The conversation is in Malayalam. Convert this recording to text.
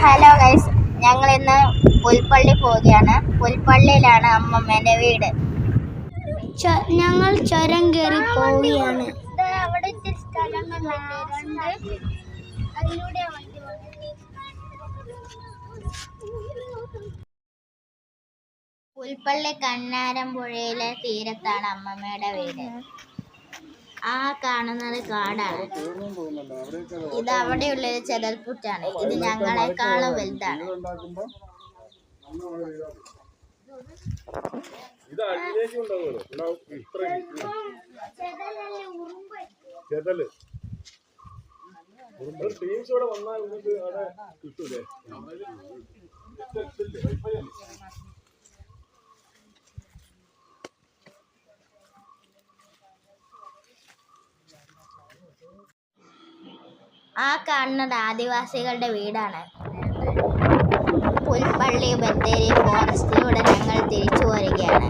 ഹലോ ഗൈസ് ഞങ്ങൾ ഇന്ന് പുൽപ്പള്ളി പോവുകയാണ്. പുൽപ്പള്ളിയിലാണ് അമ്മമ്മേന്റെ വീട്. ഞങ്ങൾ ചുരം കയറി പോവുകയാണ്. അവിടെ രണ്ട് അതിലൂടെ വണ്ടി പുൽപ്പള്ളി കണ്ണാരമ്പുഴയിലെ തീരത്താണ് അമ്മമ്മയുടെ വീട്. ആ കാണുന്നത് കാടാണ്. ഇത് അവിടെയുള്ള ഒരു ചെതൽപ്പുറ്റാണ് ഇത് ഞങ്ങളെക്കാളും വലുതാണ്. ചെതൽ. ടീംസ് വന്നാൽ നിങ്ങൾക്ക് ആ കാണുന്നത് ആദിവാസികളുടെ വീടാണ്. പുൽപ്പള്ളി ബത്തേരി ഫോറസ്റ്റിലൂടെ ഞങ്ങൾ തിരിച്ചു പോരുകയാണ്.